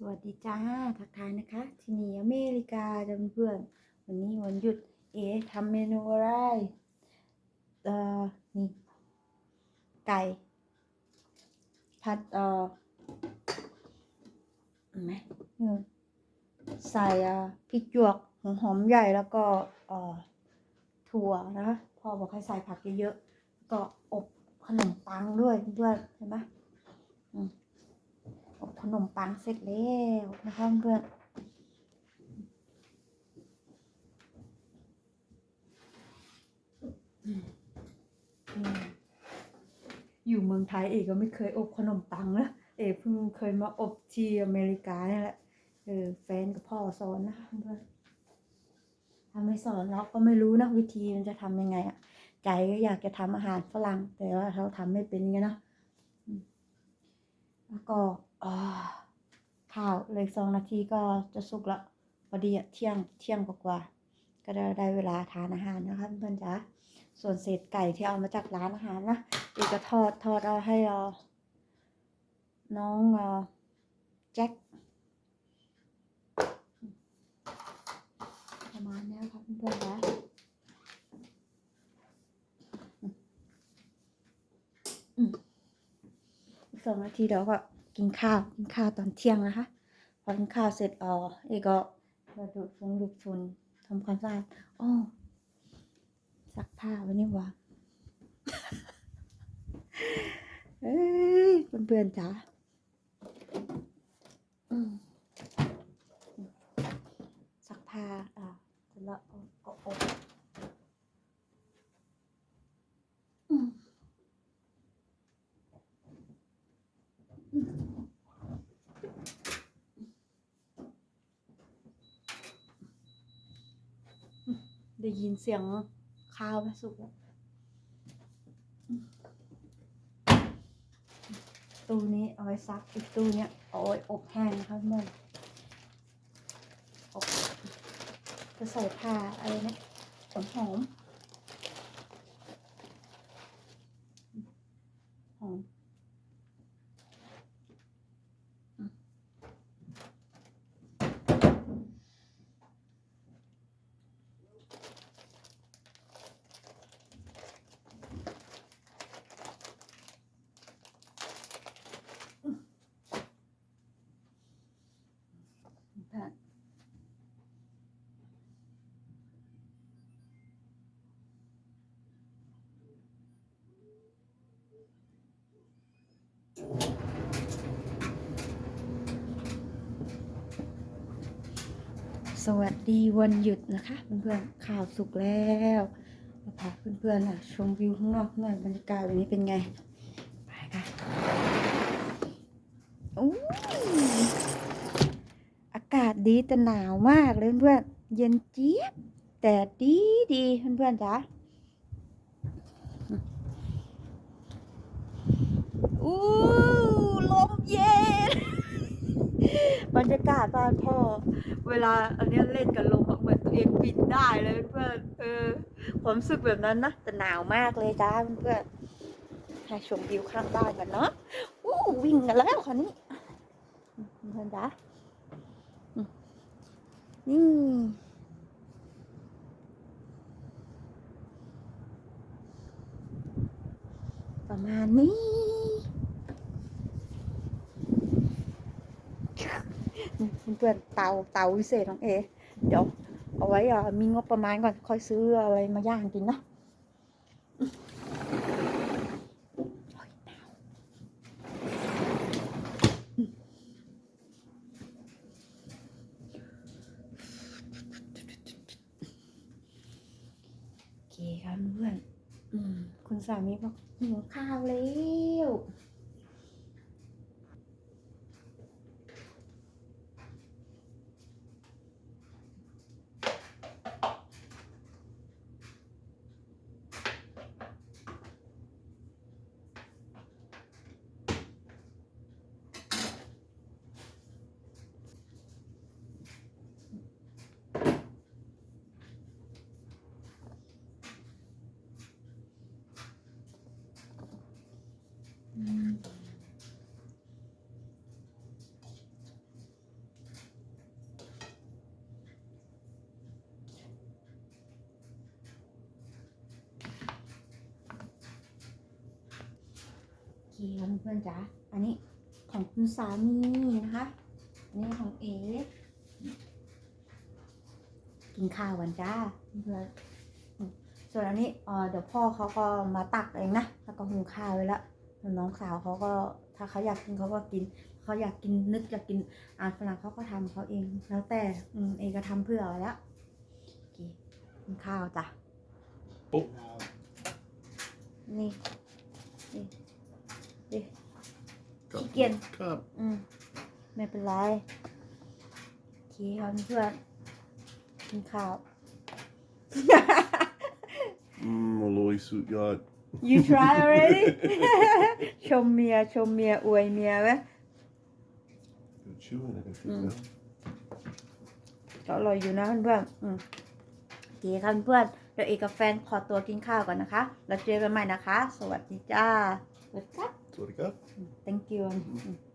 สวัสดีจ้าทักทายนะคะ ที่นี่อเมริกาจ้าเพื่อนๆวันนี้วันหยุด เอ๋ทำเมนูอะไรเอ่อนี่ไก่ผัดเอ่อเห็นไหมใส่อะพริกหยวกหัวหอมใหญ่แล้วก็เอ่อถั่วนะพ่อบอกให้ใส่ผักเยอะๆก็อบขนมปังด้วยเพื่อนๆเห็นไหมอืม นมปังเสร็จแล้วนะคะเพื่อนอยู่เมืองไทยเอกก็ไม่เคยอบขนมปังนะเอกเพิ่งเคยมาอบที่อเมริกาเนี่ยแหละเออแฟนกับพ่อสอนนะคะเพื่อนถ้าไม่สอนเราก็ไม่รู้นะวิธีมันจะทำยังไงอะใจก็อยากจะทำอาหารฝรั่งแต่ว่าเราทำไม่เป็นไงนะแล้วก็ เลยสองนาทีก็จะสุกละพอดีอะเที่ยงเที่ยงกว่าก็ได้ได้เวลาทานอาหารนะคะเพื่อนจ๋าส่วนเศษไก่ที่เอามาจากร้านอาหารนะอีกก็ทอดทอดเอาให้เอ่อน้องเอ่อแจ็คประมาณนี้ค่ะเพื่อนๆจ๋าสองนาทีเดี๋ยวก็กินข้าว กินข้าวตอนเที่ยงนะคะ พอกินข้าวเสร็จอ๋อเอกก็มาดูดฟงดูดฝุ่นทำความสะอาดอ๋อซักผ้าไว้นี่หว่าเอ้ยเพื่อนๆจ๋าซักผ้าอ่าเสร็จแล้วก็อบอืม ได้ยินเสียงข้าวไหมสุกแล้วตู้นี้เอาไว้ซักอีกตู้เนี้ยเอาไว้อบแห้งนะคะเมื่อนอบจะใส่ผ้าอะไรเนี่ยหอมหอม สวัสดีวันหยุดนะคะเพื่อนๆข่าวสุกแล้วมาพาเพื่อนๆอะชมวิวข้างนอกหน่อยบรรยากาศวันนี้เป็นไงไปค่ะอู้ยอากาศดีแต่หนาวมากเลยเพื่อนๆเย็นเจี๊ยบแต่ดีดีเพื่อนๆจ๋า อู้ลมเย็น บรรยากาศตอนพ่อ เวลาอันนี้เล่นกับลมเหมือนตัวเองบินได้เลยเพื่อนเออความรู้สึกแบบนั้นนะแต่หนาวมากเลยจ้าเพื่อนให้ชมวิวข้างบ้านกันเนาะอู้วิ่งกันแล้วคันนี้เพื่อนจ้านี่ประมาณนี้ เพื่อนเตาเตาวิเศษของเอ เดี๋ยวเอาไว้อะมีงบประมาณก่อนค่อยซื้ออะไรมาย่างกินนะโอ้ยหนาวโอเคครับเพื่อน อืม คุณสามีบอกหิวข้าวแล้ว เคครับเพื่อนๆจ๋าอันนี้ของคุณสามีนะคะ อันนี้ของเอกินข้าวกันจ้าเพื่อนๆอืมส่วนอันนี้เอ่อเดี๋ยวพ่อเขาก็มาตักเองนะ แล้วก็หุงข้าวไว้ละแล้วน้องสาวเขาก็ถ้าเขาอยากกินเขาก็กิน เขาอยากกินนึกอยากกินอาหารฝรั่งเขาก็ทำเขาเอง แล้วแต่อืมเอก็ทำเพื่อไว้แล้วโอเคกินข้าวจ้ะปุ๊บนี่นี่ ดิ Got Chicken. Cup. อืมไม่เป็นไรโอเคครับเพื่อนกินข้าว Mm, Aloy suit yard. you try already ชมเมียชมเมียอวยเมียไหม Good chewing, I can feel Mm. now. ก็อร่อยอยู่นะเพื่อนๆอืมโอเคครับเพื่อนเดี๋ยวเอกกับแฟนขอตัวกินข้าวก่อนนะคะ แล้วเจอกันใหม่นะคะ สวัสดีจ้าสวัสดีครับ That's what I got. thank you อืม